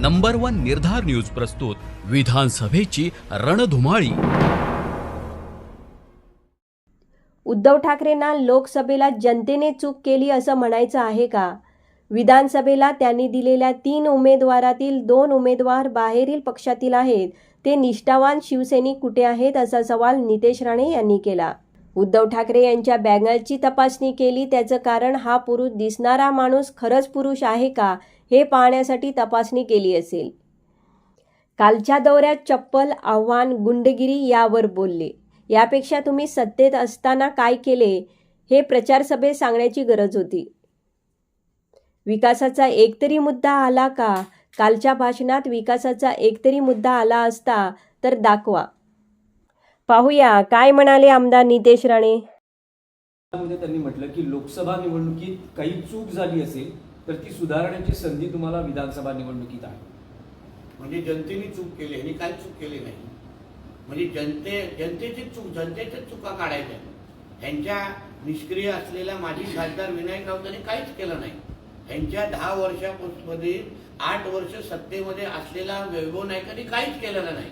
Number one निर्धार news प्रस्तुत विधानसभेची रणधुमाळी. उद्धव ठाकरेंना लोकसभेला जनतेने चूक केली असं म्हणायचं आहे का? विधानसभेला त्यांनी दिलेल्या तीन उमेदवारातील दोन उमेदवार बाहेरील पक्षातील आहेत. ते निष्ठावान शिवसैनिक कुठे आहेत असा सवाल नितेश राणे यांनी केला. उद्धव ठाकरे यांच्या बॅगाची तपासणी केली त्याचं कारण हा पुरुष दिसणारा माणूस खरंच पुरुष आहे का? हे पाहण्यासाठी तपासणी केली असेल. कालच्या दौऱ्यात चप्पल आव्हान गुंडगिरी यावर बोलले. यापेक्षा तुम्ही सत्तेत असताना काय केले हे प्रचारसभेत सांगण्याची गरज होती. विकासाचा एकतरी मुद्दा आला का? कालच्या भाषणात विकासाचा एकतरी मुद्दा आला असता तर दाखवा. पाहूया काय म्हणाले आमदार नितेश राणे? त्यांनी म्हटलं की लोकसभा निवडणुकीत काही चूक झाली असेल तर ती सुधारण्याची संधी तुम्हाला विधानसभा निवडणुकीत आहे. म्हणजे जनतेने चूक केली ह्यांनी काय चूक केली नाही. म्हणजे जनते जनतेची चूक जनतेच्याच चुका काढायच्या. ह्यांच्या निष्क्रिय असलेल्या माजी खासदार विनायक राऊतांनी काहीच केलं नाही. ह्यांच्या दहा वर्षामध्ये आठ वर्ष सत्तेमध्ये असलेला वैभव नायकांनी काहीच केलेलं नाही.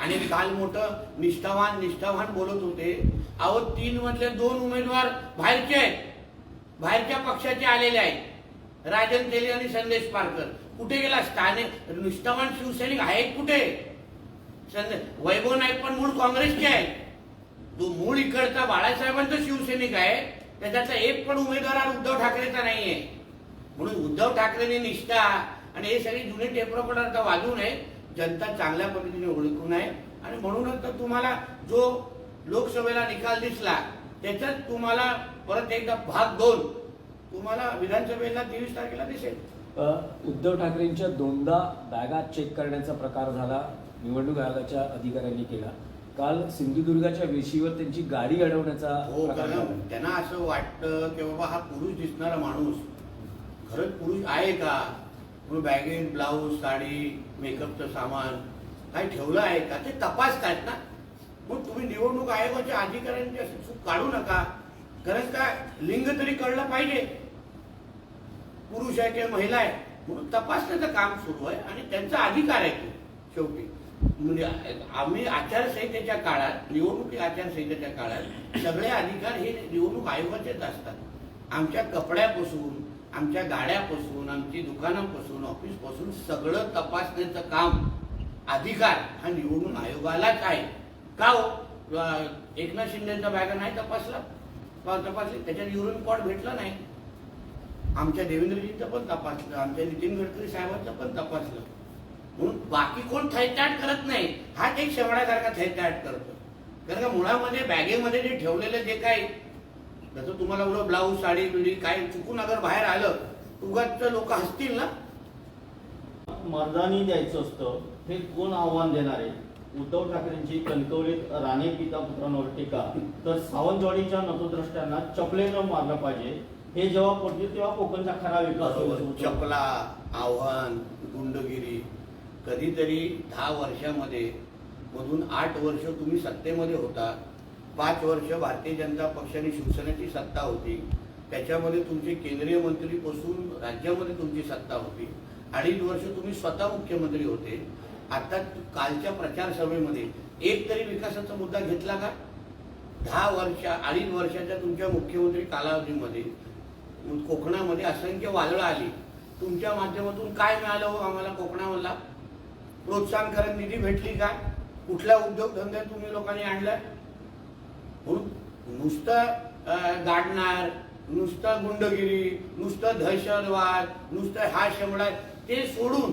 आणि काल मोठं निष्ठावान निष्ठावान बोलत होते अहो तीन मधले दोन उमेदवार बाहेरचे आहेत. बाहेरच्या पक्षाचे आलेले आहेत. राजन तेली आणि संदेश पारकर. कुठे गेला? स्थानिक निष्ठावान शिवसैनिक आहेत कुठे? वैभव नाईक पण मूळ काँग्रेसचे आहे तो मूळ इकडचा बाळासाहेबांचा शिवसैनिक आहे त्याच्याचा एक पण उमेदवार उद्धव ठाकरेचा नाहीये. म्हणून उद्धव ठाकरेंनी निष्ठा आणि हे सगळे जुने टेपरकड आता वाजू नये जनता चांगल्या पद्धतीने ओळखू नये आणि म्हणूनच तर तुम्हाला जो लोकसभेला निकाल दिसला त्याच्यात तुम्हाला परत एकदा भाग दोन तुम्हाला विधानसभेला तेवीस तारखेला दिसेल. उद्धव ठाकरेंच्या दोनदा बॅगा चेक करण्याचा प्रकार झाला निवडणूक आयोगाच्या अधिकाऱ्यांनी केला. काल सिंधुदुर्गाच्या वेशीवर त्यांची गाडी अडवण्याचा हो कारण त्यांना असं वाटतं की बाबा हा पुरुष दिसणारा माणूस. खरंच पुरुष आहे का? म्हणून बॅगेज ब्लाऊज साडी मेकअपचं सामान काही ठेवलं आहे का? ते तपासतायत ना. मग तुम्ही निवडणूक आयोगाच्या अधिकाऱ्यांची अशी चूक काढू नका. खरंच काय? लिंग तरी कळलं पाहिजे. पुरुष आहे किंवा महिला आहे म्हणून तपासण्याचं काम सुरू आहे आणि त्यांचा अधिकार आहे तो शेवटी. म्हणजे आम्ही आचारसंहितेच्या काळात निवडणुकी आचारसंहितेच्या काळात सगळे अधिकार हे निवडणूक आयोगाचेच असतात. आमच्या कपड्यापासून आमच्या गाड्यापासून आमची दुकानापासून ऑफिसपासून सगळं तपासण्याचं काम अधिकार हा निवडणूक आयोगालाच आहे. का हो? एकनाथ शिंदेचा बॅगा नाही तपासला? का तपासली त्याच्यात युरिन पॉट भेटला नाही. आमच्या देवेंद्रजींचं पण तपासलं आमच्या नितीन गडकरी साहेबांचं पण तपासलं. म्हणून बाकी कोण थैताट करत नाही हा एक शेवड्यासारखा थैताट करतो. कारण का मुळामध्ये बॅगेमध्ये जे ठेवलेलं जे काही जसं तुम्हाला एवढं ब्लाऊज साडी बिडी काय चुकून अगर बाहेर आलं उगाच लोक हसतील ना? मर्दानी द्यायचं असतं हे कोण आव्हान देणार? आहे उद्धव ठाकरेंची कणकवलीत राणे पिता पुत्रांवर टीका. तर सावंतवाडीच्या नतोद्रष्ट्यांना चपलेनं मारलं पाहिजे. हे जेव्हा पडते तेव्हा कोकणचा खरा विकास चपला आव्हान गुंडगिरी कधीतरी दहा वर्षामध्ये मधून आठ वर्ष तुम्ही सत्तेमध्ये होता. पाच वर्ष भारतीय जनता पक्षाने शिवसेनेची सत्ता होती. त्याच्यामध्ये तुमचे केंद्रीय मंत्रीपासून राज्यामध्ये तुमची सत्ता होती. अडीच वर्ष तुम्ही स्वतः मुख्यमंत्री होते. आता कालच्या प्रचार सभेमध्ये एक तरी विकासाचा मुद्दा घेतला का? दहा वर्ष अडीच वर्षाच्या तुमच्या मुख्यमंत्री कालावधीमध्ये कोकणामध्ये असंख्य वादळं आली. तुमच्या माध्यमातून काय मिळालं हो आम्हाला कोकणामधला? प्रोत्साहनकारक निधी भेटली का? कुठला उद्योगधंदे तुम्ही लोकांनी आणला म्हणून नुसतं गाडणार नुसतं गुंडगिरी नुसतं दहशतवाद नुसतं हा शमडा ते सोडून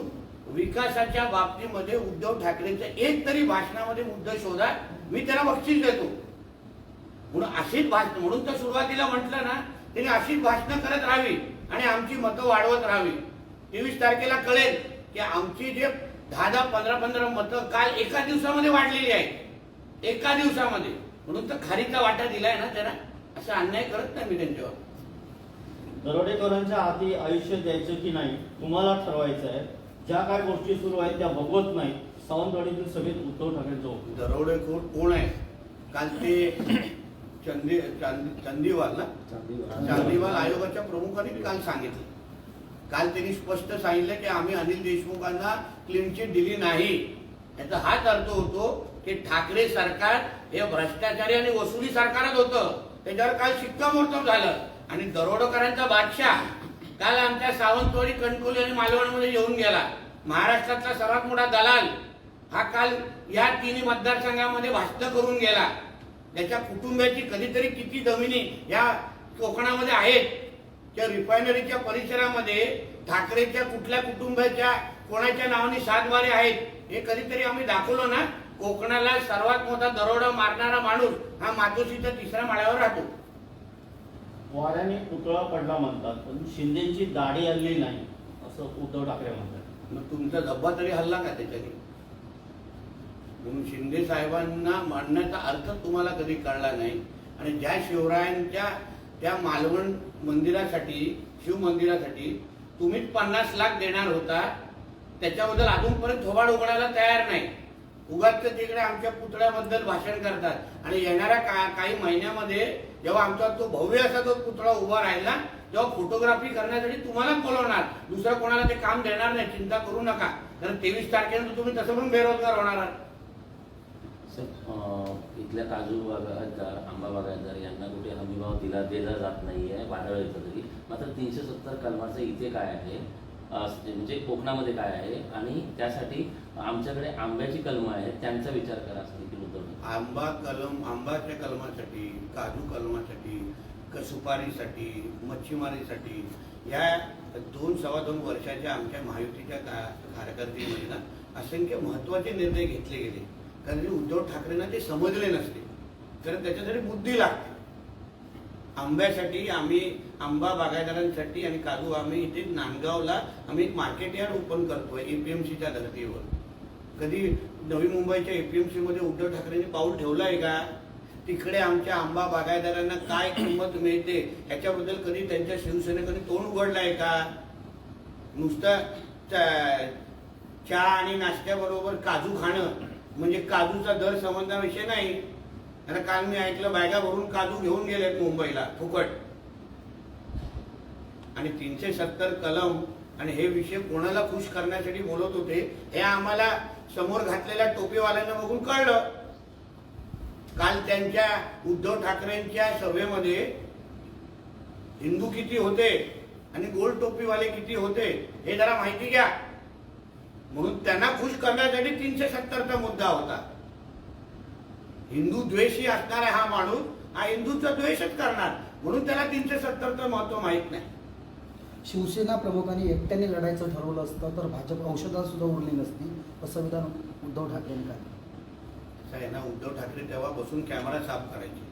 विकासाच्या बाबतीमध्ये उद्धव ठाकरेंचं एक तरी भाषणामध्ये मुद्दा शोधा मी त्याला बक्षीस देतो. म्हणून अशीच भाषण म्हणून तर सुरुवातीला म्हटलं ना त्यांनी अशीच भाषणं करत राहावी आणि आमची मतं वाढवत राहावी. तेवीस तारखेला कळेल की आमची जे दहा दहा पंधरा पंधरा मतं काल एका दिवसामध्ये वाढलेली आहेत. एका दिवसामध्ये. म्हणून तर खारीचा वाटा दिलाय ना त्याला. असा अन्याय करत नाही मी त्यांच्यावर. दरोडेखोरांच्या हाती आयुष्य द्यायचं की नाही तुम्हाला ठरवायचं आहे. ज्या काय गोष्टी सुरू आहेत त्या बघवत नाही सावंतवाडीतील सभेत उद्धव ठाकरेंचं दरोडेखोर कोण आहे? काल ते चंदी चांदी चंदीवाल ना? चांदीवाल. आयोगाच्या प्रमुखांनी काल सांगितलं. काल त्यांनी स्पष्ट सांगितलं की आम्ही अनिल देशमुखांना क्लीन चिट दिली नाही. याचा हाच अर्थ होतो की ठाकरे सरकार हे भ्रष्टाचारी आणि वसुली सरकारच होतं. त्याच्यावर काल शिक्कामोर्तब झालं. आणि दरोडेकरांचा बादशाह काल आमच्या सावंतवाडी कणकोली आणि मालवणमध्ये येऊन गेला. महाराष्ट्रातला सर्वात मोठा दलाल हा काल या तिन्ही मतदारसंघामध्ये भाषण करून गेला. त्याच्या कुटुंबाची कधीतरी किती जमिनी या कोकणामध्ये आहेत त्या रिफायनरीच्या परिसरामध्ये ठाकरेच्या कुठल्या कुटुंबाच्या कोणाच्या नावाने सातवारे आहेत हे कधीतरी आम्ही दाखवलो ना? कोकणाला सर्वात मोठा दरोडा मारणारा माणूस हा मातोश्रीच्या तिसऱ्या माळ्यावर राहतो. वाऱ्याने पुतळा पडला म्हणतात पण शिंदेची दाढी हल्ली नाही असं उद्धव ठाकरे म्हणतात. मग तुमचा धब्बा तरी हल्ला का त्याच्याने? म्हणून शिंदे साहेबांना मांडण्याचा अर्थ तुम्हाला कधी कळला नाही. आणि ज्या शिवरायांच्या त्या मालवण मंदिरासाठी शिव मंदिरासाठी तुम्हीच पन्नास लाख देणार होता त्याच्याबद्दल अजूनपर्यंत थोबाड उघडायला तयार नाही. उगाच तिकडे आमच्या पुतळ्याबद्दल भाषण करतात. आणि येणाऱ्या का काही महिन्यामध्ये जेव्हा आमचा तो भव्य असा तो पुतळा उभा राहिला तेव्हा फोटोग्राफी करण्यासाठी तुम्हालाच बोलवणार. दुसरं कोणाला ते काम देणार नाही चिंता करू नका. कारण तेवीस तारखेनंतर तुम्ही तसं पण बेरोजगार होणार आहात. इथल्या काजू बागायतदार आंबा बागायतदार यांना कुठे हमीभाव दिला दिला जात नाही आहे वादळ येतं तरी. मात्र तीनशे सत्तर कलमाचं इथे काय आहे? म्हणजे, म्हणजे कोकणामध्ये काय आहे? आणि त्यासाठी आमच्याकडे आंब्याची कलमं आहेत त्यांचा विचार करा असं देखील उद्धव आंबा कलम आंबाच्या कलमासाठी काजू कलमासाठी क- सुपारीसाठी मच्छीमारीसाठी या दोन सव्वा दोन वर्षाच्या आमच्या महायुतीच्या का- कारकिर्दीमध्ये ना असंख्य महत्त्वाचे निर्णय घेतले गेले. कारण की उद्धव ठाकरेंना ते समजले नसते. कारण त्याच्यासाठी बुद्धी लागते. आंब्यासाठी आम्ही आंबा बागायतदारांसाठी आणि काजू आम्ही इथे नांदगावला आम्ही एक मार्केट यार्ड ओपन करतोय एपीएमसीच्या धर्तीवर. कधी नवी मुंबईच्या एपीएमसी मध्ये उद्धव ठाकरेंनी पाऊल ठेवलं आहे का? तिकडे आमच्या आंबा बागायतदारांना काय किंमत मिळते? याच्याबद्दल कधी त्यांच्या शिवसेनेकडे तोंड उघडलं आहे का? नुसतं चहा आणि नाश्त्याबरोबर काजू खाणं म्हणजे काजूचा दर समजणा विषय नाही. आणि काल मी ऐकलं बॅगा भरून काजू घेऊन गेलेत मुंबईला फुकट. आणि तीनशे सत्तर कलम आणि हे विषय कोणाला खुश करण्यासाठी बोलत होते हे आम्हाला समोर घातलेल्या टोपीवाल्यांना बघून कळलं. काल त्यांच्या उद्धव ठाकरेंच्या सभेमध्ये हिंदू किती होते आणि गोल टोपीवाले किती होते हे जरा माहिती घ्या. म्हणून त्यांना खुश करण्यासाठी तीनशे सत्तरचा मुद्दा होता. हिंदू द्वेषी असणारा हा माणूस हा हिंदूचा द्वेषच करणार. म्हणून त्याला तीनशे सत्तरचं महत्त्व माहीत नाही. शिवसेना प्रमुखांनी एकट्याने लढायचं ठरवलं असतं तर भाजप औषधात सुद्धा उरली नसती असं विधान उद्धव ठाकरेंनी आहे ना उद्धव ठाकरे तेव्हा बसून कॅमेरा साफ करायचे.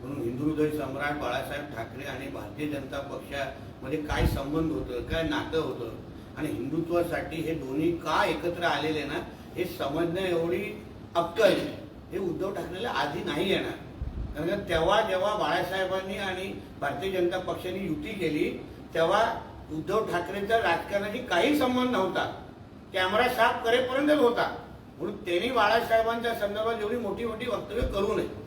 म्हणून हिंदू हृदय सम्राट बाळासाहेब ठाकरे आणि भारतीय जनता पक्षामध्ये काय संबंध होतं काय नातं होतं आणि हिंदुत्वासाठी हे दोन्ही का एकत्र आलेले ना हे समजणं एवढी अक्कल. हे उद्धव ठाकरेला आधी नाही येणार. कारण का तेव्हा जेव्हा बाळासाहेबांनी आणि भारतीय जनता पक्षाने युती केली तेव्हा उद्धव ठाकरेंचा राजकारणाशी काही संबंध नव्हता. कॅमेरा साफ करेपर्यंतच होता. म्हणून त्यांनी बाळासाहेबांच्या संदर्भात एवढी मोठी मोठी वक्तव्य करू नये.